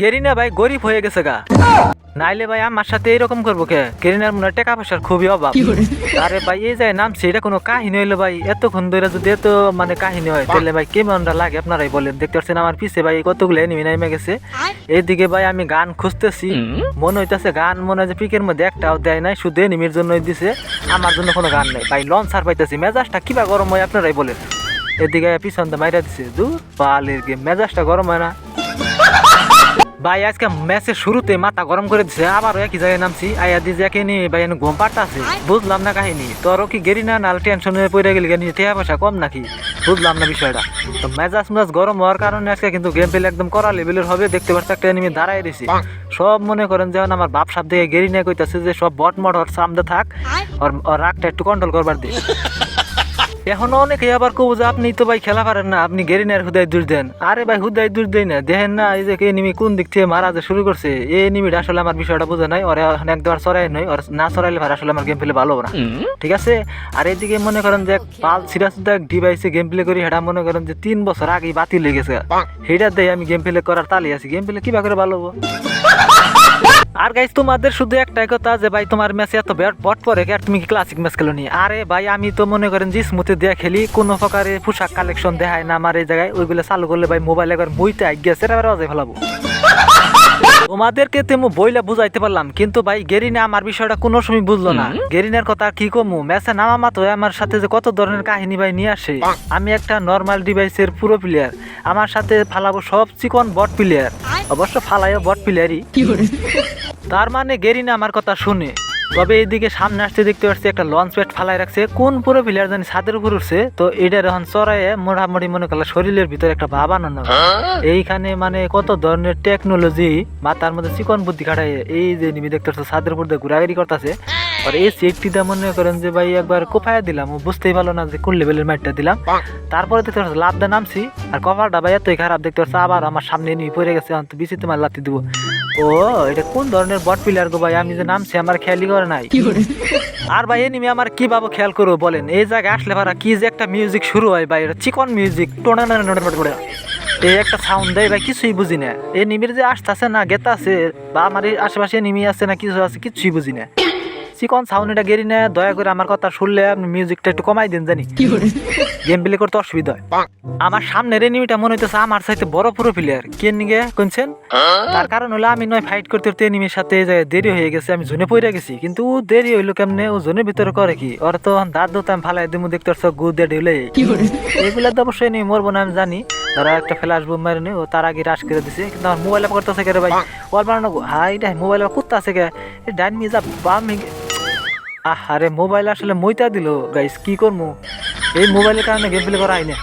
Garena ভাই গরিব হয়ে গেছে গা। নাইলে ভাই আমার সাথে এরকম করব কে? গেরিনার মনে হয় টাকা পয়সার খুবই অভাব। আরে ভাই এই যায় নামছে এটা কোনো কাহিনী হইল ভাই? এতক্ষণ ধরে যদি এত মানে কাহিনী হয় তাহলে ভাই কেমনটা লাগে আপনারাই বলেন? দেখতে পাচ্ছেন আমার পিছে ভাই কতগুলো এনিমি নেমে গেছে। এইদিকে ভাই আমি গান খুঁজতেছি। মনে হইতেছে গান মনে হয় যে পিকের মধ্যে একটাও দেয় নাই শুধু এনিমির জন্যই দিছে। আমার জন্য কোনো গান নেই। ভাই লঞ্চ সার পাইতেছি। মেজাজটা কিবা গরম হয় আপনারাই বলেন। এদিকে পিছন মাইরা দিছে। দু পালের গেম মেজাজটা গরম হয় না। ভাই আজকে ম্যাচের শুরুতে মাথা গরম করে দিছে আবারও একই জায়গায় নামছি। আয়া দি যাকে নি ভাই এনে ঘুম পাড়তাছে। বুঝলাম না কাহিনী। তোরও কি গেরি না নাল টেনশনে পড়ে গেলি কেন টেয়া পয়সা কম নাকি? বুঝলাম না বিষয়টা। তো মেজাজ মেজাজ গরম হওয়ার কারণে আজকে কিন্তু গেম প্লে একদম করা লেভেলের হবে দেখতে পাচ্ছি একটা এনিমি দাঁড়াই রয়েছে। সব মনে করেন যেমন আমার বাপ সাপ দিয়ে গেরি নিয়ে কইতাছে যে সব বট মট ওর সামনে থাক ওর ওর রাগটা একটু কন্ট্রোল করবার দিয়ে এখনও অনেকে আবার কব যে আপনি তো ভাই খেলা পারেন না আপনি গেরিনার হুদায় দূর দেন। আরে ভাই হুদায় দূর দেয় না দেখেন না এই যে এনিমি কোন দিক থেকে মারা যে শুরু করছে। এই এনিমিটা আসলে আমার বিষয়টা বোঝে নাই ওরে এখন একবার সরাই নয় ওর না সরাইলে ভাই আসলে আমার গেম প্লে ভালো হবে না। ঠিক আছে? আর এদিকে মনে করেন যে পাল সিরাজ ডিভাইসে গেম প্লে করি সেটা মনে করেন যে তিন বছর আগে বাতিল হয়ে গেছে। সেটা দিয়ে আমি গেম প্লে করার তালি আছি। গেম প্লে কিবা করে ভালো হব? আর গাইস তোমাদের শুধু একটাই কথা যে ভাই তোমার ম্যাচে এত ব্যাট বট পরে আর তুমি কি ক্লাসিক ম্যাচ খেলো নি? আরে ভাই আমি তো মনে করেন যে স্মুথে দিয়ে খেলি কোনো প্রকারে পোশাক কালেকশন দেখায় না আমার এই জায়গায় ওইগুলো চালু করলে ভাই মোবাইল একবার বইতে আই গেছে এটা আবার অজায় ফেলাবো। তোমাদেরকে তেমন বইলা বুঝাইতে পারলাম কিন্তু ভাই গেরিনা আমার বিষয়টা কোনো সময় বুঝলো না। গেরিনার কথা কি কমু? ম্যাচে নামা মাত্র আমার সাথে যে কত ধরনের কাহিনী ভাই নিয়ে আসে আমি একটা নর্মাল ডিভাইসের পুরো প্লেয়ার আমার সাথে ফালাবো সব চিকন বট প্লেয়ার অবশ্য ফালাইও বট প্লেয়ারই তার মানে গেরিনা আমার কথা শুনে। তবে এইদিকে সামনে আসতে দেখতে পাচ্ছি একটা লঞ্চ প্যাড ফালাই রাখছে। কোন পুরো প্লেয়ার জানি ছাদের উপর উঠছে। তো এটার এখন চড়াইয়ে মোটামুটি মনে করলে শরীরের ভিতরে একটা ভাব আনানো এইখানে মানে কত ধরনের টেকনোলজি মাথার মধ্যে চিকন বুদ্ধি খাটাই এই যে নিবি দেখতে পাচ্ছ ছাদের উপর দিয়ে ঘোরাঘুরি করতেছে। আর এই সেটটিটা মনে করেন যে ভাই একবার কোপায় দিলাম, ও বুঝতেই পারল না যে কোন লেভেলের ম্যাটটা দিলাম। তারপরে দেখতে পাচ্ছ লাভ দিয়ে নামছি, আর কভারটা ভাই এতই খারাপ, দেখতে পাচ্ছ আবার আমার সামনে নিয়ে পড়ে গেছে বেশি তোমার লাতি দেবো। ও এটা কোন ধরনের বট প্লেয়ার গো ভাই? আমি যে নামছি আমার খেয়ালই করে নাই। আর ভাই এনিমি আমার কি বাবু খেয়াল করব বলেন? এই জায়গায় আসলে ভাড়া কি যে একটা মিউজিক শুরু হয় ভাই এটা চিকন মিউজিক টোনা এই একটা সাউন্ড দেয় ভাই কিছুই বুঝি না। এই নিমির যে আসতেছে না গেতা আছে বা আমার এই আশেপাশে নিমি আছে না কিছু আছে কিছুই বুঝি না। চিকন সাউন্ড এটা গেরি না দয়া করে আমার কথা শুনলে আপনি মিউজিকটা একটু কমাই দিন জানি। গেম প্লে করতে অসুবিধা হয়। আমার সামনের এনিমিটা মনে হইতেছে আমার সাথে বড় পুরো প্লেয়ার কে নিগে কোনছেন তার কারণ হলো আমি নয় ফাইট করতে করতে এনিমির সাথে দেরি হয়ে গেছে আমি জোনে পড়ে গেছি। কিন্তু ও দেরি হইল কেমনে? ও জোনের ভিতরে করে কি? ওর তো দাঁত দোত আমি ফালাই দিমু দেখতে পারছ গু দিয়ে ঢেলে। এগুলা তো অবশ্যই নিয়ে মরবো না আমি জানি। তারা একটা ফ্ল্যাশ বোম মারে নি ও তার আগে রাশ করে দিছে। কিন্তু আমার মোবাইলে করতেছে কে রে ভাই ওয়াল বানানো হাই এটা মোবাইলে কুত্তা আছে কে? এই ডাইন মিজা বাম আহ আরে মোবাইল আসলে মইতা দিল গাইস কি করব এই মোবাইলের কারণে গেম প্লে করা হয় না